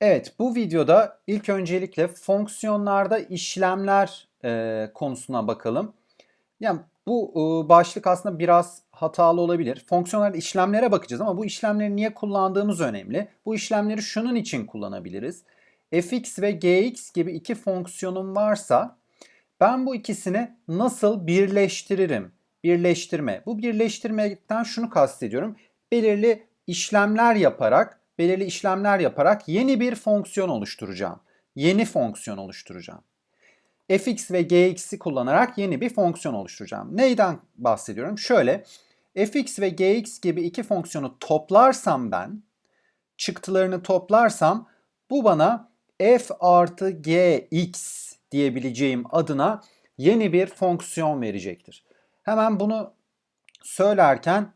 Evet, bu videoda ilk öncelikle fonksiyonlarda işlemler e, konusuna bakalım. Yani bu e, başlık aslında biraz hatalı olabilir. Fonksiyonlarda işlemlere bakacağız ama bu işlemleri niye kullandığımız önemli. Bu işlemleri şunun için kullanabiliriz. fx ve gx gibi iki fonksiyonum varsa ben bu ikisini nasıl birleştiririm? Birleştirme. Bu birleştirmekten şunu kastediyorum. Belirli işlemler yaparak belirli işlemler yaparak yeni bir fonksiyon oluşturacağım. Yeni fonksiyon oluşturacağım. fx ve gx'i kullanarak yeni bir fonksiyon oluşturacağım. Neyden bahsediyorum? Şöyle, fx ve gx gibi iki fonksiyonu toplarsam ben, çıktılarını toplarsam bu bana f artı gx diyebileceğim adına yeni bir fonksiyon verecektir. Hemen bunu söylerken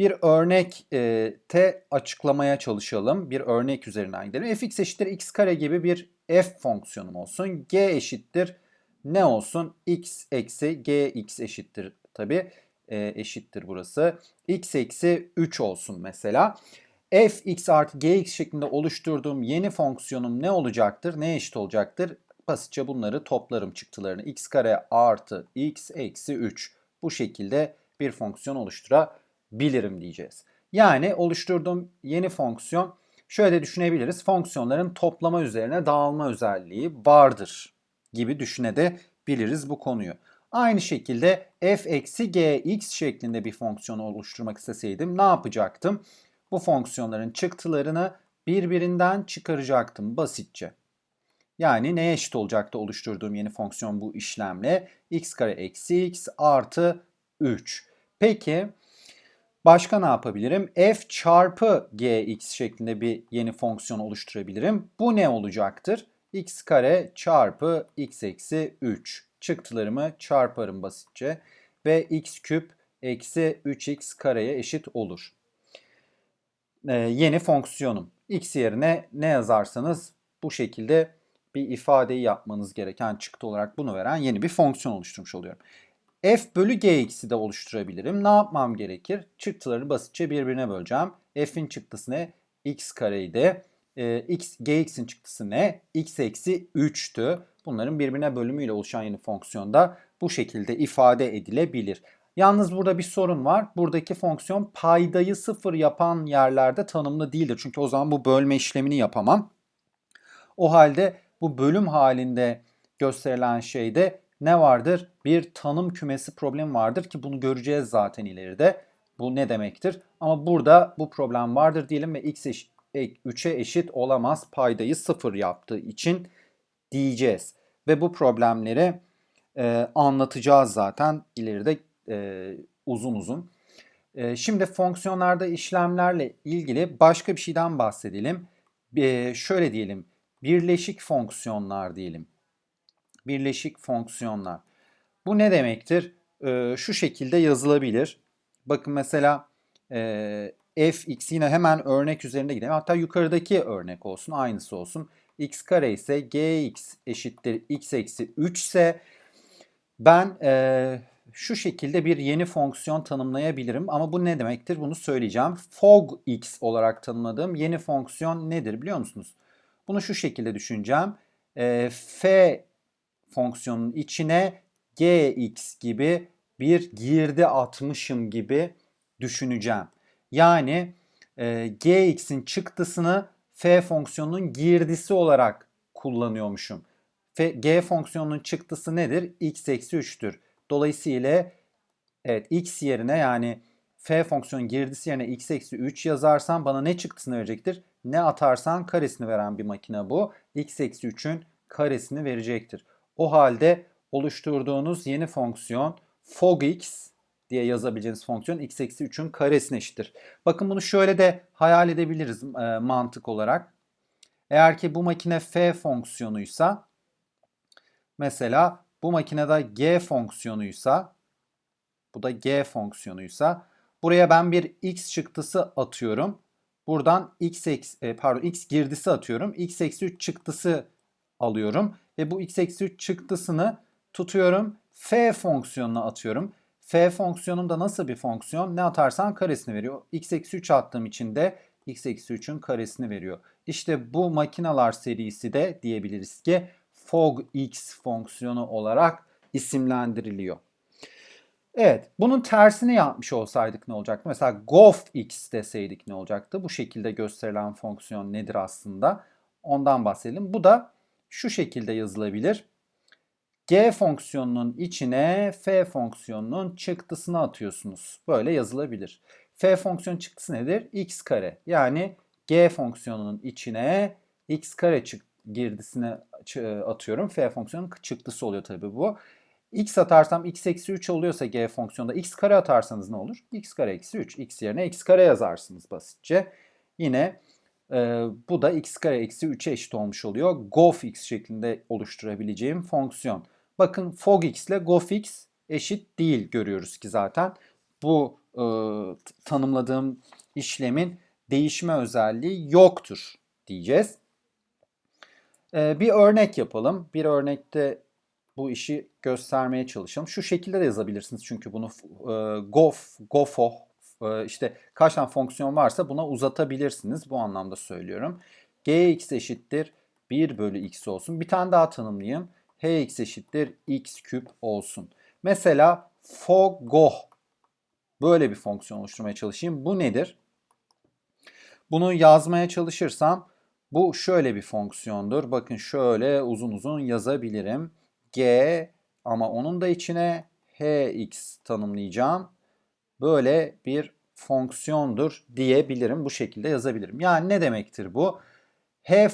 bir örnek e, te açıklamaya çalışalım. Bir örnek üzerinden gidelim. fx eşittir x kare gibi bir f fonksiyonum olsun. g eşittir ne olsun? x eksi gx eşittir tabi. E, eşittir burası. x eksi 3 olsun mesela. f x artı gx şeklinde oluşturduğum yeni fonksiyonum ne olacaktır? Ne eşit olacaktır? Basitçe bunları toplarım çıktılarını. x kare artı x eksi 3. Bu şekilde bir fonksiyon oluşturabilirim bilirim diyeceğiz. Yani oluşturduğum yeni fonksiyon şöyle düşünebiliriz. Fonksiyonların toplama üzerine dağılma özelliği vardır gibi düşünebiliriz bu konuyu. Aynı şekilde f eksi gx şeklinde bir fonksiyon oluşturmak isteseydim ne yapacaktım? Bu fonksiyonların çıktılarını birbirinden çıkaracaktım basitçe. Yani neye eşit olacaktı oluşturduğum yeni fonksiyon bu işlemle? x kare eksi x artı 3. Peki Başka ne yapabilirim? f çarpı gx şeklinde bir yeni fonksiyon oluşturabilirim. Bu ne olacaktır? x kare çarpı x eksi 3. Çıktılarımı çarparım basitçe. Ve x küp eksi 3x kareye eşit olur. Ee, yeni fonksiyonum. x yerine ne yazarsanız bu şekilde bir ifadeyi yapmanız gereken çıktı olarak bunu veren yeni bir fonksiyon oluşturmuş oluyorum f bölü gx'i de oluşturabilirim. Ne yapmam gerekir? Çıktıları basitçe birbirine böleceğim. f'in çıktısı ne? x kareydi. E, x, gx'in çıktısı ne? x eksi 3'tü. Bunların birbirine bölümüyle oluşan yeni fonksiyonda bu şekilde ifade edilebilir. Yalnız burada bir sorun var. Buradaki fonksiyon paydayı sıfır yapan yerlerde tanımlı değildir. Çünkü o zaman bu bölme işlemini yapamam. O halde bu bölüm halinde gösterilen şeyde ne vardır? Bir tanım kümesi problemi vardır ki bunu göreceğiz zaten ileride. Bu ne demektir? Ama burada bu problem vardır diyelim ve x eşit, 3'e eşit olamaz paydayı 0 yaptığı için diyeceğiz. Ve bu problemleri e, anlatacağız zaten ileride e, uzun uzun. E, şimdi fonksiyonlarda işlemlerle ilgili başka bir şeyden bahsedelim. E, şöyle diyelim, birleşik fonksiyonlar diyelim birleşik fonksiyonlar. Bu ne demektir? Ee, şu şekilde yazılabilir. Bakın mesela e, fx yine hemen örnek üzerinde gidelim. Hatta yukarıdaki örnek olsun, aynısı olsun. x kare ise gx eşittir x eksi 3 ise ben e, şu şekilde bir yeni fonksiyon tanımlayabilirim. Ama bu ne demektir? Bunu söyleyeceğim. fog x olarak tanımladığım yeni fonksiyon nedir biliyor musunuz? Bunu şu şekilde düşüneceğim. E, f fonksiyonun içine gx gibi bir girdi atmışım gibi düşüneceğim. Yani e, gx'in çıktısını f fonksiyonunun girdisi olarak kullanıyormuşum. F, g fonksiyonunun çıktısı nedir? x eksi 3'tür. Dolayısıyla evet x yerine yani f fonksiyonun girdisi yerine x eksi 3 yazarsam bana ne çıktısını verecektir? Ne atarsan karesini veren bir makine bu. x eksi 3'ün karesini verecektir. O halde oluşturduğunuz yeni fonksiyon fogx diye yazabileceğiniz fonksiyon x eksi 3'ün karesine eşittir. Bakın bunu şöyle de hayal edebiliriz e, mantık olarak. Eğer ki bu makine f fonksiyonuysa mesela bu makinede g fonksiyonuysa bu da g fonksiyonuysa buraya ben bir x çıktısı atıyorum. Buradan x, eksi, e, pardon, x girdisi atıyorum. x eksi 3 çıktısı alıyorum ve bu x eksi 3 çıktısını tutuyorum. f fonksiyonuna atıyorum. f fonksiyonum da nasıl bir fonksiyon? Ne atarsan karesini veriyor. x eksi 3 attığım için de x eksi 3'ün karesini veriyor. İşte bu makinalar serisi de diyebiliriz ki fogx fonksiyonu olarak isimlendiriliyor. Evet, bunun tersini yapmış olsaydık ne olacaktı? Mesela gofx deseydik ne olacaktı? Bu şekilde gösterilen fonksiyon nedir aslında? Ondan bahsedelim. Bu da şu şekilde yazılabilir. G fonksiyonunun içine f fonksiyonunun çıktısını atıyorsunuz. Böyle yazılabilir. F fonksiyon çıktısı nedir? x kare. Yani G fonksiyonunun içine x kare çık girdisine atıyorum. F fonksiyonun çıktısı oluyor tabii bu. x atarsam x eksi 3 oluyorsa g fonksiyonda x kare atarsanız ne olur? x kare eksi 3. x yerine x kare yazarsınız basitçe. Yine e, bu da x kare eksi 3'e eşit olmuş oluyor. gofx şeklinde oluşturabileceğim fonksiyon. Bakın fogx ile gofx eşit değil görüyoruz ki zaten. Bu e, tanımladığım işlemin değişme özelliği yoktur diyeceğiz. E, bir örnek yapalım. Bir örnekte bu işi göstermeye çalışalım. Şu şekilde de yazabilirsiniz çünkü bunu e, gof, gofo işte kaç tane fonksiyon varsa buna uzatabilirsiniz. Bu anlamda söylüyorum. gx eşittir 1 bölü x olsun. Bir tane daha tanımlayayım. hx eşittir x küp olsun. Mesela fogoh böyle bir fonksiyon oluşturmaya çalışayım. Bu nedir? Bunu yazmaya çalışırsam bu şöyle bir fonksiyondur. Bakın şöyle uzun uzun yazabilirim. G ama onun da içine hx tanımlayacağım. Böyle bir fonksiyondur diyebilirim. Bu şekilde yazabilirim. Yani ne demektir bu? H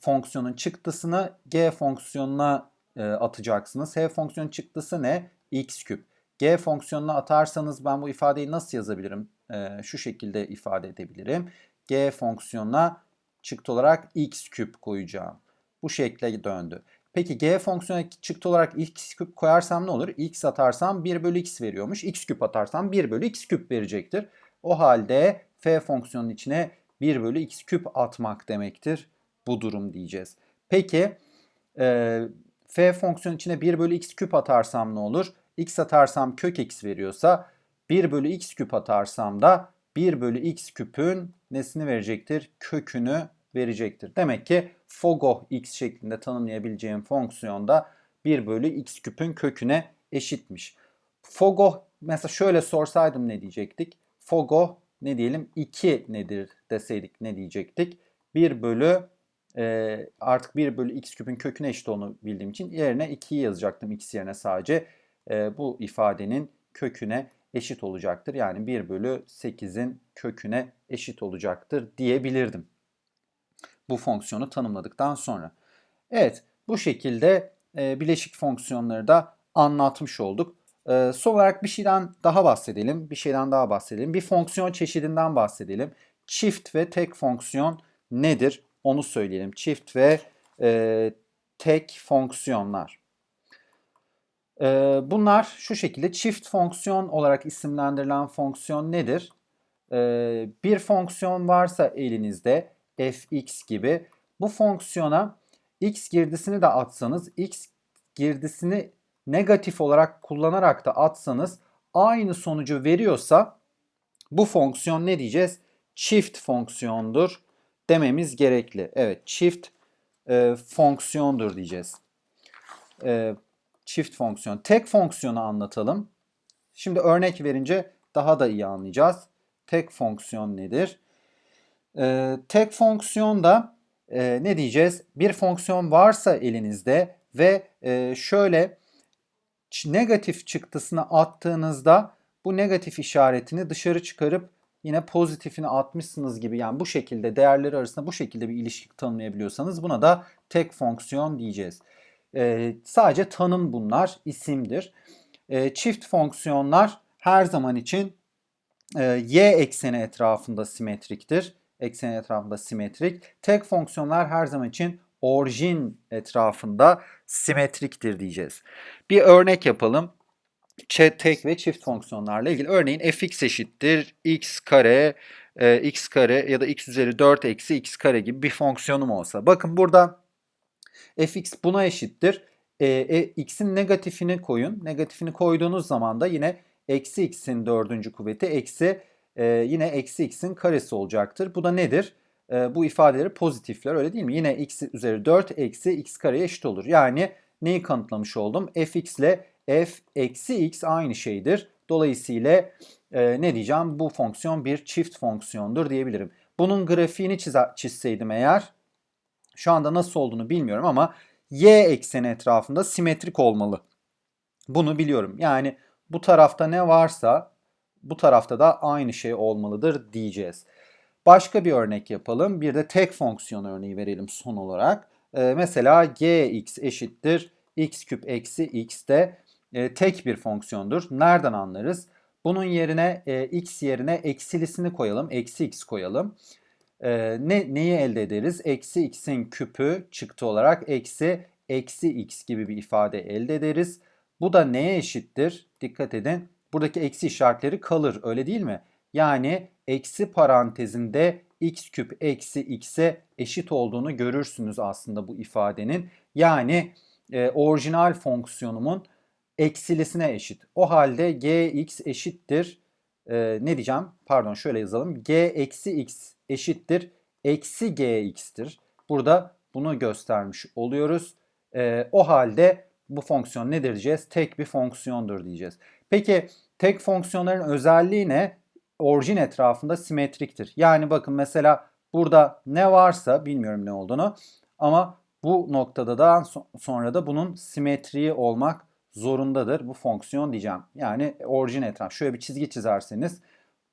fonksiyonun çıktısını G fonksiyonuna e, atacaksınız. H fonksiyonun çıktısı ne? x küp. G fonksiyonuna atarsanız ben bu ifadeyi nasıl yazabilirim? E, şu şekilde ifade edebilirim. G fonksiyonuna çıktı olarak x küp koyacağım. Bu şekle döndü. Peki g fonksiyonuna çıktı olarak x küp koyarsam ne olur? x atarsam 1 bölü x veriyormuş. x küp atarsam 1 bölü x küp verecektir. O halde f fonksiyonun içine 1 bölü x küp atmak demektir. Bu durum diyeceğiz. Peki e, f fonksiyonun içine 1 bölü x küp atarsam ne olur? x atarsam kök x veriyorsa 1 bölü x küp atarsam da 1 bölü x küpün nesini verecektir? Kökünü verecektir. Demek ki fogo x şeklinde tanımlayabileceğim fonksiyonda 1 bölü x küpün köküne eşitmiş. Fogo mesela şöyle sorsaydım ne diyecektik? Fogo ne diyelim 2 nedir deseydik ne diyecektik? 1 bölü e, artık 1 bölü x küpün köküne eşit olduğunu bildiğim için yerine 2'yi yazacaktım x yerine sadece. E, bu ifadenin köküne eşit olacaktır. Yani 1 bölü 8'in köküne eşit olacaktır diyebilirdim. Bu fonksiyonu tanımladıktan sonra. Evet bu şekilde e, bileşik fonksiyonları da anlatmış olduk. E, son olarak bir şeyden daha bahsedelim. Bir şeyden daha bahsedelim. Bir fonksiyon çeşidinden bahsedelim. Çift ve tek fonksiyon nedir? Onu söyleyelim. Çift ve e, tek fonksiyonlar. Ee, bunlar şu şekilde çift fonksiyon olarak isimlendirilen fonksiyon nedir? Ee, bir fonksiyon varsa elinizde fx gibi bu fonksiyona x girdisini de atsanız x girdisini negatif olarak kullanarak da atsanız aynı sonucu veriyorsa bu fonksiyon ne diyeceğiz? Çift fonksiyondur dememiz gerekli. Evet çift e, fonksiyondur diyeceğiz. E, çift fonksiyon. Tek fonksiyonu anlatalım. Şimdi örnek verince daha da iyi anlayacağız. Tek fonksiyon nedir? Ee, tek fonksiyonda e, ne diyeceğiz? Bir fonksiyon varsa elinizde ve e, şöyle negatif çıktısını attığınızda bu negatif işaretini dışarı çıkarıp yine pozitifini atmışsınız gibi yani bu şekilde değerleri arasında bu şekilde bir ilişki tanımlayabiliyorsanız buna da tek fonksiyon diyeceğiz. E, sadece tanım bunlar, isimdir. E, çift fonksiyonlar her zaman için e, y ekseni etrafında simetriktir. Ekseni etrafında simetrik. Tek fonksiyonlar her zaman için orijin etrafında simetriktir diyeceğiz. Bir örnek yapalım. Tek ve çift fonksiyonlarla ilgili. Örneğin fx eşittir x kare e, x kare ya da x üzeri 4 eksi x kare gibi bir fonksiyonum olsa. Bakın burada fx buna eşittir. E, e, x'in negatifini koyun. Negatifini koyduğunuz zaman da yine eksi x'in dördüncü kuvveti eksi e, yine eksi x'in karesi olacaktır. Bu da nedir? e, bu ifadeleri pozitifler öyle değil mi? Yine x üzeri 4 eksi x kareye eşit olur. Yani neyi kanıtlamış oldum? fx ile f eksi x aynı şeydir. Dolayısıyla e, ne diyeceğim? Bu fonksiyon bir çift fonksiyondur diyebilirim. Bunun grafiğini çizseydim eğer şu anda nasıl olduğunu bilmiyorum ama y ekseni etrafında simetrik olmalı. Bunu biliyorum. Yani bu tarafta ne varsa bu tarafta da aynı şey olmalıdır diyeceğiz. Başka bir örnek yapalım. Bir de tek fonksiyon örneği verelim son olarak. Ee, mesela gx eşittir x küp eksi x de e, tek bir fonksiyondur. Nereden anlarız? Bunun yerine e, x yerine eksilisini koyalım. Eksi x koyalım. E, ne, neyi elde ederiz? Eksi x'in küpü çıktı olarak eksi eksi x gibi bir ifade elde ederiz. Bu da neye eşittir? Dikkat edin. Buradaki eksi işaretleri kalır öyle değil mi? Yani eksi parantezinde x küp eksi x'e eşit olduğunu görürsünüz aslında bu ifadenin. Yani e, orijinal fonksiyonumun eksilisine eşit. O halde gx eşittir e, ne diyeceğim? Pardon şöyle yazalım. g eksi x eşittir eksi gx'tir. Burada bunu göstermiş oluyoruz. E, o halde bu fonksiyon nedir diyeceğiz? Tek bir fonksiyondur diyeceğiz. Peki tek fonksiyonların özelliği ne? Orijin etrafında simetriktir. Yani bakın mesela burada ne varsa bilmiyorum ne olduğunu ama bu noktada da sonra da bunun simetriği olmak zorundadır bu fonksiyon diyeceğim. Yani orijin etraf. Şöyle bir çizgi çizerseniz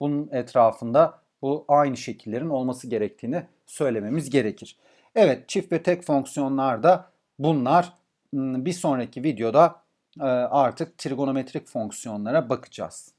bunun etrafında bu aynı şekillerin olması gerektiğini söylememiz gerekir. Evet çift ve tek fonksiyonlarda bunlar bir sonraki videoda artık trigonometrik fonksiyonlara bakacağız.